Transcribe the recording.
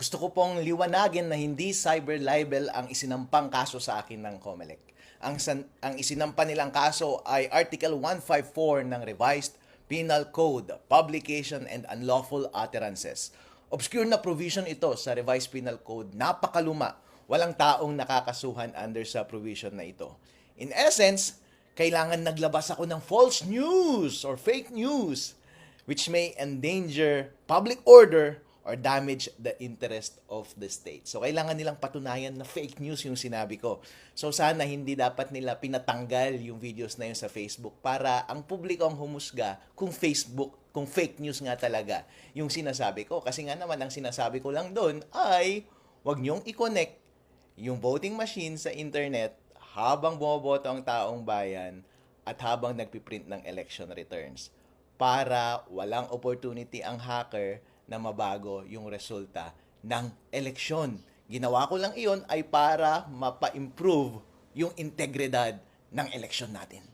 Gusto ko pong liwanagin na hindi cyber libel ang isinampang kaso sa akin ng COMELEC. Ang, san, ang isinampa nilang kaso ay Article 154 ng Revised Penal Code, Publication and Unlawful Utterances. Obscure na provision ito sa Revised Penal Code, napakaluma. Walang taong nakakasuhan under sa provision na ito. In essence, kailangan naglabas ako ng false news or fake news which may endanger public order or damage the interest of the state. So, kailangan nilang patunayan na fake news yung sinabi ko. So, sana hindi dapat nila pinatanggal yung videos na yun sa Facebook para ang publiko ang humusga kung Facebook, kung fake news nga talaga yung sinasabi ko. Kasi nga naman, ang sinasabi ko lang doon ay wag niyong i-connect yung voting machine sa internet habang bumoboto ang taong bayan at habang nagpiprint ng election returns para walang opportunity ang hacker na mabago yung resulta ng eleksyon. Ginawa ko lang iyon ay para mapa-improve yung integridad ng eleksyon natin.